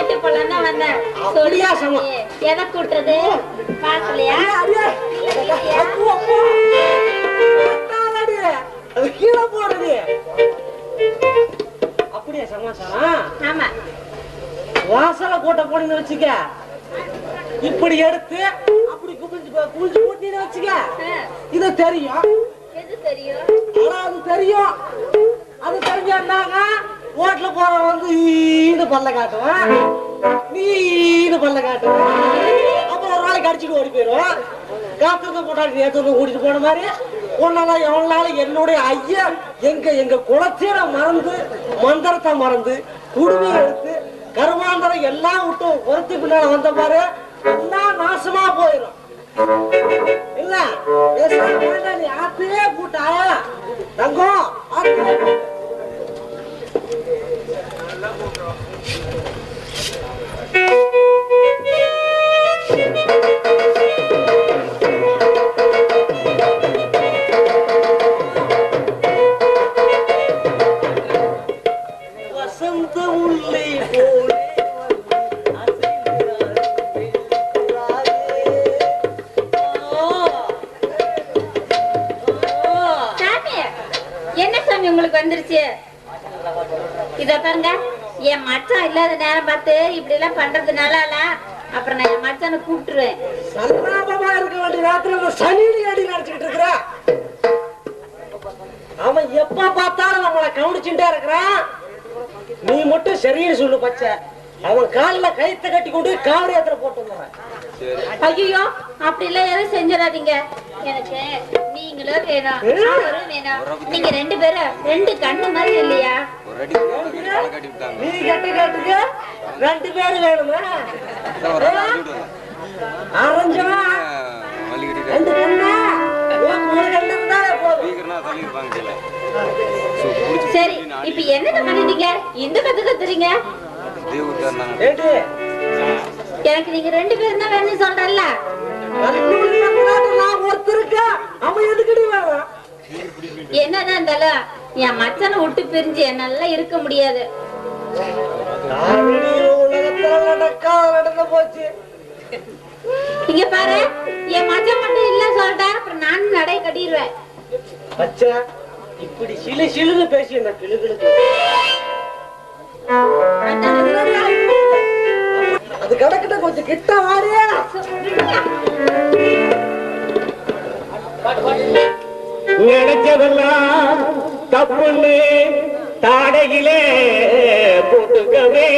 கேட்டு போலாம் தான் வந்தேன்? சொல்லியே எதை கூட்டுறது? பாக்கலையா. அது கீழே போடுறது அப்படியே சமாச்சாரம்? ஆமா. வாசல போட்ட போடுன்னு வச்சுக்க. இப்படி எடுத்து அப்படி குமிஞ்சு குளிச்சு போட்டின்னு வச்சுக்க. இது தெரியும். தெரியும்? அது தெரியும். அது தெரிஞ்சாங்க ஓட்டுல போற வந்து ஈடு பல்ல காட்டுவேன் நீடு பல்ல காட்டுவேன் அப்புறம் ஒரு நாளைக்கு அடிச்சுட்டு ஓடி போயிடும் காத்துக்கு போட்டாடி நேற்று கூட்டிட்டு போன மாதிரி. உன்னால எவ்வளவு என்னுடைய ஐயா எங்க எங்க குளத்தையே நான் மறந்து மந்திரத்தை மறந்து குடுமையை எடுத்து கருமாந்தரம் எல்லாம் விட்டு ஒருத்தி பின்னால வந்த பாரு எல்லாம் நாசமா போயிடும் இல்ல பேசாம வேண்டாம் கூட்டாயா தங்கம் ஆத்தியே Thank you. இல்லாத நேரம் பார்த்து இப்படி எல்லாம் பண்றதுனால அப்புறம் நான் என் மச்சான கூப்பிட்டுருவேன். சல்லாபமா இருக்க வேண்டிய நேரத்துல சனினி அடி நடத்திக்கிட்டு இருக்கிறா. அவன் எப்ப பார்த்தாலும் நம்மளை கவனிச்சுட்டே இருக்கிறான். நீ மட்டும் சரின்னு சொல்லு பச்சை. அவன் கால்ல கயித்தை கட்டி கொண்டு காவடி ஏத்துல போட்டு ஐயோ அப்படி எல்லாம் எதுவும் செஞ்சிடாதீங்க. எனக்கு நீங்களும் வேணும் அவரும் வேணும் நீங்க ரெண்டு பேரும் ரெண்டு கண்ணு மாதிரி இல்லையா? நீ கட்டு கட்டுக்கு? ரெண்டு பேரும் வேணுமா? அரைஞ்சா ரெண்டு கண்ணா? சரி இப்ப என்னது பண்ணிட்டீங்க? இந்த கத்து கத்துறீங்க ஏடி எனக்கு நீங்க ரெண்டு பேரும் தான் வேணும்னு சொல்றேன்ல. என்னதான் இருந்தாலும் என் மச்சனை விட்டு பிரிஞ்சு என்னால இருக்க முடியாது. போச்சு இங்க பாரு என் மச்சன் மட்டும் இல்ல சொல்றா அப்புறம் நானும் நடை கட்டிடுவேன். இப்படி சிலு சிலுன்னு பேசி என்ன கிளுகளுக்கு அது கிடக்கிட்ட கொஞ்சம் கிட்ட வாடியா நினைச்சதெல்லாம் தப்புன்னு தாடையிலே போட்டுக்கவே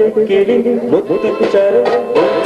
चटके मुक्त चरण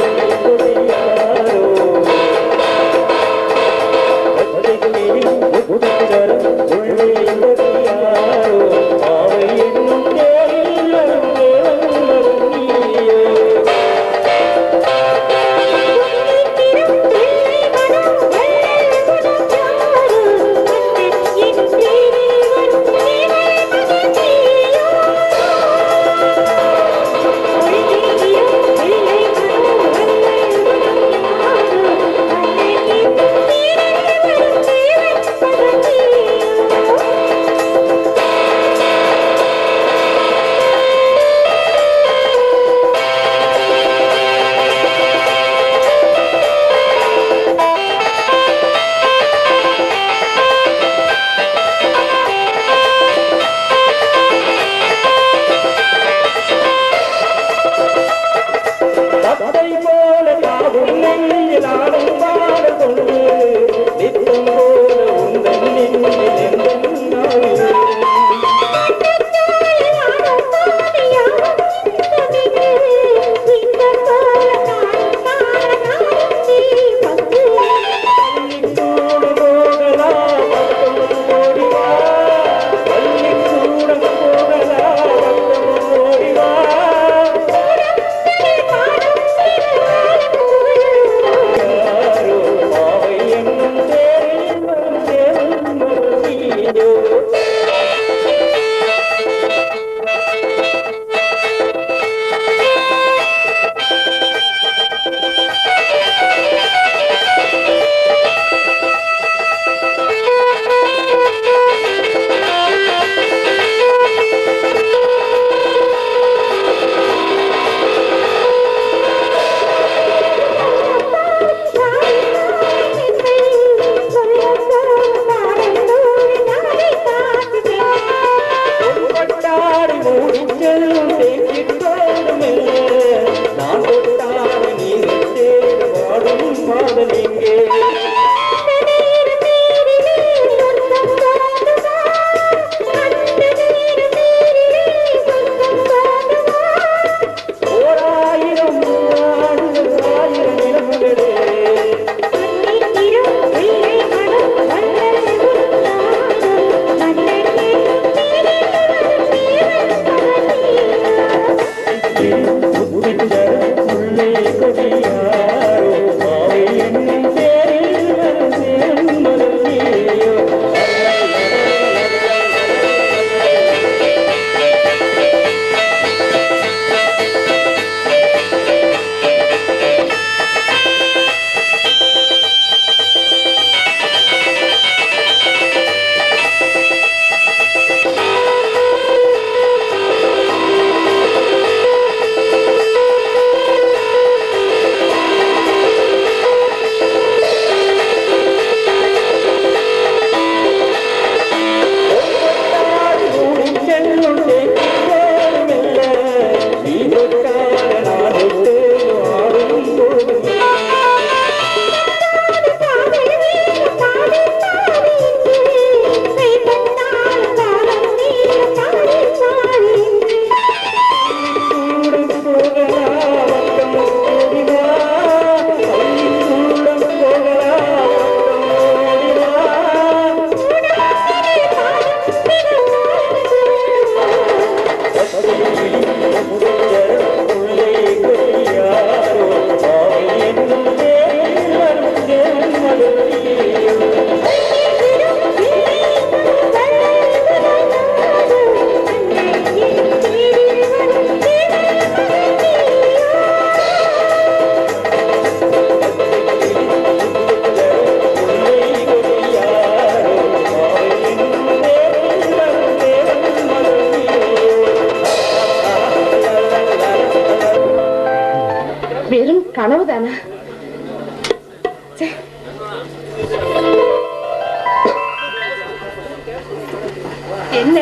என்ன?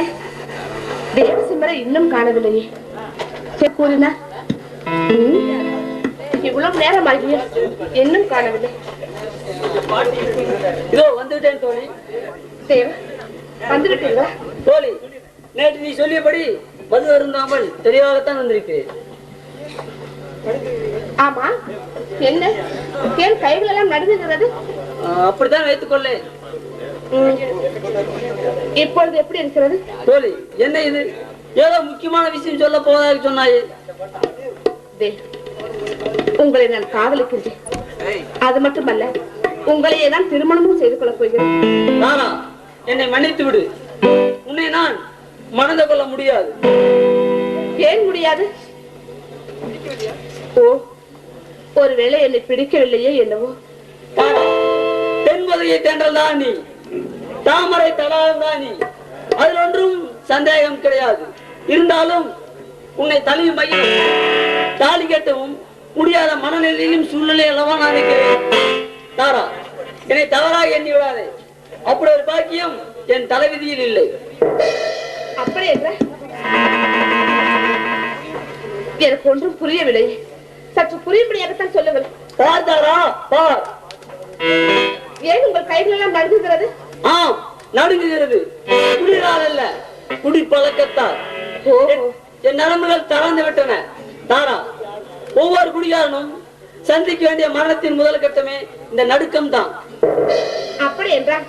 தேவசிம்மரை இன்னும் காணவில்லையே. கூறினா? இவ்வளவு நேரம் ஆகிய இன்னும் காணவில்லை. இதோ வந்துட்டேன் தோழி. தேவ வந்துருக்கீங்களா தோழி நேற்று நீ சொல்லியபடி மது அருந்தாமல் தெரியாதத்தான் வந்திருக்கு ஆமா என்ன? ஏன் கைகள் எல்லாம் நடுங்குகிறது அப்படித்தான் வைத்துக் கொள்ளேன் ம். இப்பொழுது எப்படி இருக்கிறது? தோழி என்ன இது? ஏதோ முக்கியமான விஷயம் சொல்ல போவதாக சொன்னாயே. உங்களை நான் காதலிக்கின்றேன். அது மட்டுமல்ல உங்களையே நான் திருமணமும் செய்து கொள்ளப் போகிறேன். நானா என்னை மன்னித்து விடு. உன்னை நான் மணந்து கொள்ள முடியாது. ஏன் முடியாது? ஓ ஒருவேளை என்னை பிடிக்கவில்லையே என்னவோ? தானா, தென்பதையை தென்றல் தான் நீ. தாமரை தடாகம் தான் நீ. அதில் ஒன்றும் சந்தேகம் கிடையாது. இருந்தாலும் உன்னை தழுவி மகிழ தாலி கட்டவும் முடியாத மனநிலையிலும் சூழ்நிலை அல்லவா நான் இருக்கிறேன் தாரா என்னை தவறாக எண்ணி விடாதே. அப்படி ஒரு பாக்கியம் என் தலைவிதியில் இல்லை. அப்படி என்ற எனக்கு ஒன்றும் புரியவில்லை. சற்று புரியும்படியாகத்தான் சொல்லுங்கள். பார் தாரா பார். ஏன் உங்கள் கைகள் எல்லாம் நடுங்குகிறது? ஆம் நடுங்குகிறது. குளிரால் அல்ல குடி பழக்கத்தால் என் நரம்புகள் தளர்ந்து விட்டன. தாரா ஒவ்வொரு குடிகாரனும் சந்திக்க வேண்டிய மரணத்தின் முதல் கட்டமே இந்த நடுக்கம் தான் அப்படி என்றால்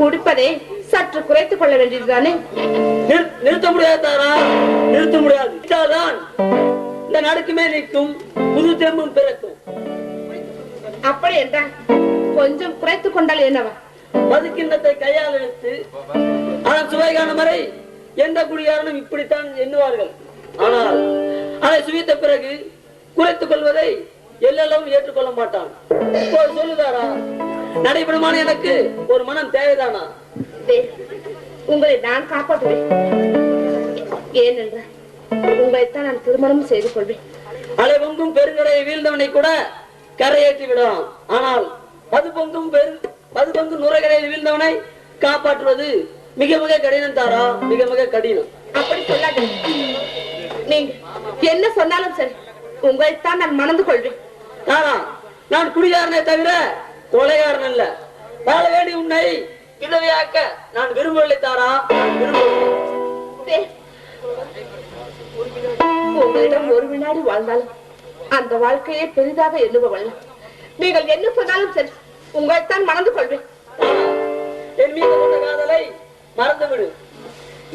குடிப்பதை சற்று குறைத்துக் கொள்ள வேண்டியதுதானே? நிறுத்த முடியாது தாரா. நிறுத்த முடியாது. இந்த நடுக்குமே நிற்கும் புது தெம்பும் பிறக்கும். அப்படி என்றால் கொஞ்சம் குறைத்துக் கொண்டால் என்னவா? மதுக்கிண்ணத்தை கையால் எடுத்து அதன் சுவை காணும் வரை எந்த குடிகாரனும் இப்படித்தான் எண்ணுவார்கள். ஆனால் அதை சுவித்த பிறகு குறைத்துக் கொள்வதை எல்லெல்லாம் ஏற்றுக்கொள்ள மாட்டான். சொல்லுதாரா நடைபெறுமான எனக்கு ஒரு மனம் தேவைதானா? உங்களை நான் காப்பாற்றுவேன். ஏனென்றால் உங்களைத்தான் நான் திருமணம் செய்து கொள்வேன். அலை பொங்கும் பெருங்கடையை வீழ்ந்தவனை கூட கரையேற்றி விடலாம் ஆனால் மது பொங்கும் பெரு மது பொங்கும் வீழ்ந்தவனை காப்பாற்றுவது மிக மிக கடினம் தாரா மிக மிக கடினம். அப்படி சொல்லாதீங்க. நீங்க என்ன சொன்னாலும் சரி உங்களைத்தான் நான் மணந்து கொள்வேன். தாரா நான் குடிகாரனே தவிர கொலைகாரன் அல்ல. வாழ வேண்டி உன்னை விதவையாக்க நான் விரும்பவில்லை தாரா விரும்பவில்லை. உங்களிடம் ஒரு வினாடி வாழ்ந்தாலும் அந்த வாழ்க்கையை பெரிதாக எண்ணுபவல்ல நீங்கள் என்ன சொன்னாலும் சரி உங்களைத்தான் மணந்து கொள்வேன். என் மீது கொண்ட காதலை மறந்து விடு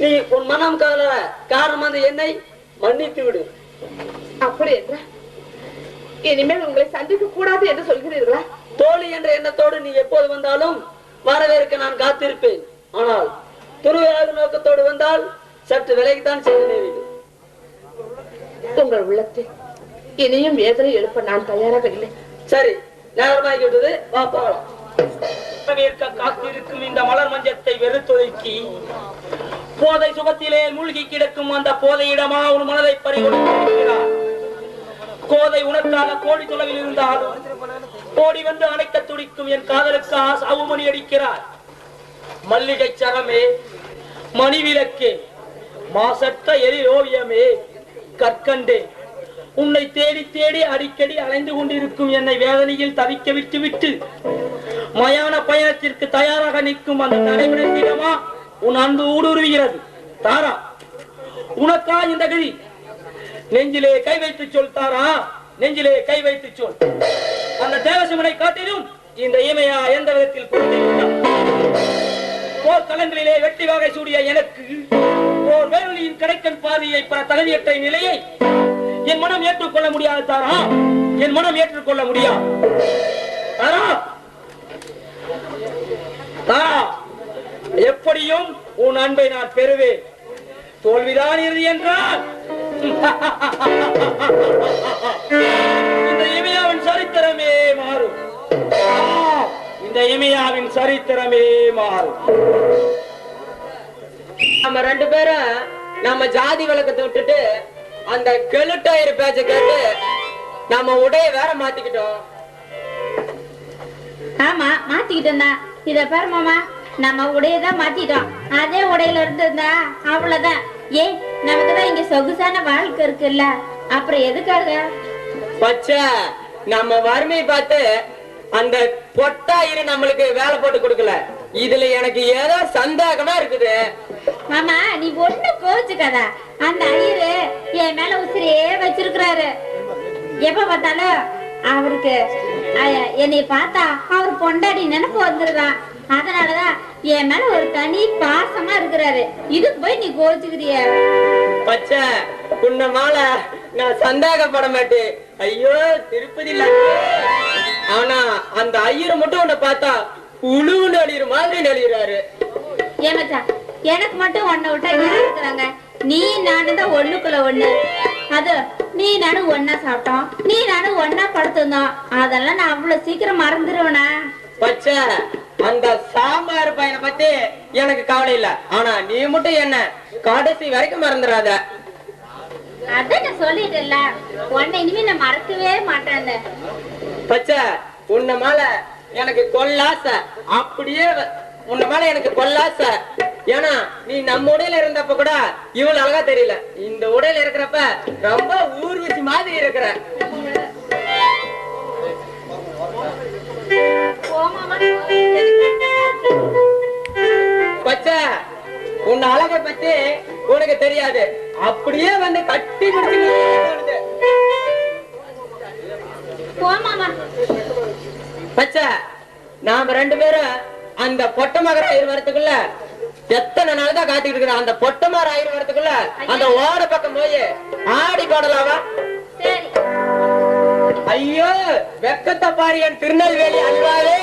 நீ உன் மனம் காதல காரணம் அந்த என்னை மன்னித்து விடு. அப்படி என்றால் இனிமேல் உங்களை சந்திக்க கூடாது என்று சொல்கிறீர்களா? தோழி என்ற எண்ணத்தோடு நீ எப்போது வந்தாலும் வரவேற்க நான் காத்திருப்பேன். ஆனால் துருவையாக நோக்கத்தோடு வந்தால் சற்று விலைக்குத்தான் செய்ய நேரிடும் உங்கள் உள்ளத்தில் இனியும் வேதனை எழுப்ப நான் தயாராக இல்லை. சரி நேரமாகி விட்டது வா போகலாம். காத்திருக்கும் இந்த மலர் மஞ்சத்தை வெறுத்தொதுக்கி போதை சுகத்திலே மூழ்கி கிடக்கும் அந்த போதையிடமா உன் மனதை பறிகொடுக்கிறார் கோதை உனக்காக கோடி தொலைவில் இருந்தாலும் ஓடி வந்து அணைக்க துடிக்கும் என் காதலுக்கு சாவுமணி அடிக்கிறார். மல்லிகை சரமே மணிவிளக்கே மாசற்ற எழில் ஓவியமே கற்கண்டே உன்னை தேடி தேடி அடிக்கடி அலைந்து கொண்டிருக்கும் என்னை வேதனையில் தவிக்க விட்டு விட்டு மயான பயணத்திற்கு தயாராக நிற்கும் அந்த நடைபெறுமா உன் அன்பு ஊடுருவுகிறது. தாரா உனக்கா இந்த கதி நெஞ்சிலே கை வைத்து சொல் தாரா. நெஞ்சிலே கை வைத்து சொல். அந்த தேவசிமனை காட்டிலும் இந்த இமையா எந்த விதத்தில் குறைந்து பொருந்திருக்கிறார் போர்க்களங்களிலே வெட்டி வகை சூடிய எனக்கு ஓர் வேலியின் கிடைக்கும் பாதையை பெற தகுதியற்ற நிலையை என் மனம் ஏற்றுக்கொள்ள முடியாது தாரா. என் மனம் ஏற்றுக்கொள்ள முடியாது. தாரா. தாரா எப்படியும் உன் அன்பை நான் பெறுவேன். தோல்விதான் இறுதி என்றால். மாறும். நம்ம ரெண்டு பேரும் நம்ம ஜாதி விளக்கத்தை விட்டுட்டு அந்த கெளுட்டாயிரு பேச்ச கேட்டு நம்ம உடைய வேற மாத்திக்கிட்டோம். ஆமா மாத்திக்கிட்டோம் தான் இத பாரு மாமா நம்ம உடையதான் மாத்திட்டோம். அதே உடையில இருந்திருந்தா அவ்வளவுதான். ஏன் நமக்குதான் இங்க சொகுசான வாழ்க்கை இருக்குல்ல. அப்புறம் எதுக்காக? பச்சை நம்ம வறுமை பார்த்து அந்த பொட்டாயிரு நம்மளுக்கு வேலை போட்டு கொடுக்கல. இதுல எனக்கு ஏதோ சந்தேகமா இருக்குது. மாமா நீ ஒண்ணு கோச்சுக்காத அந்த ஐயரு என் மேல உசிரியே வச்சிருக்கிறாரு. எப்ப பார்த்தாலும் அவருக்கு என்னை பார்த்தா அவர் பொண்டாடி நினைப்பு வந்துருதான் அதனாலதான் என் மேல ஒரு தனி பாசமா இருக்கிறாரு. இதுக்கு போய் நீ கோச்சுக்கிறிய பச்சை உன்ன மாலை நான் சந்தேகப்பட மாட்டேன். ஐயோ திருப்பதி ஆனா அந்த ஐயர் மட்டும் உன்னை பார்த்தா உழு நடிகிற மாதிரி நடிகிறாரு ஏமாச்சா எனக்கு மட்டும் ஒன்ன விட்டா இருக்கிறாங்க? நீ நானும் தான் ஒண்ணுக்குள்ள ஒண்ணு. அது நீ நானும் ஒன்னா சாப்பிட்டோம். நீ நானும் ஒன்னா படுத்திருந்தோம். அதெல்லாம் நான் அவ்வளவு சீக்கிரம் மறந்துடுவேனா பச்சை அந்த சாம்பார் பையனை பத்தி எனக்கு கவலை இல்ல. ஆனா நீ மட்டும் என்ன கடைசி வரைக்கும் மறந்துடாத அதான் சொல்லிட்டேன்ல. உன்னை இனிமே நான் மறக்கவே மாட்டேன் பச்சை உன்ன மேல எனக்கு கொல்லாசை. அப்படியே உன்ன மேல எனக்கு கொல்லாசை. ஏன்னா நீ நம்ம உடையில இருந்தப்ப கூட இவ்வளவு அழகா தெரியல. இந்த உடையில இருக்கிறப்ப ரொம்ப ஊர்வசி மாதிரி இருக்கிற. பச்சை உன் அழகை பத்தி உனக்கு தெரியாது. அப்படியே வந்து கட்டி பிடிச்சு போமாமா பச்சை நாம ரெண்டு பேரும் அந்த பொட்டை மகர ஆயிரம் வரத்துக்குள்ள எத்தனை நாள் தான் காத்துக்கிட்டு இருக்கிறோம்? அந்த பொட்டை மரம் ஆயிரம் வரத்துக்குள்ள அந்த ஓட பக்கம் போய் ஆடி போடலாமா? சரி. ஐயோ வெக்கத்தை பாரு என் திருநெல்வேலி அல்வாவே.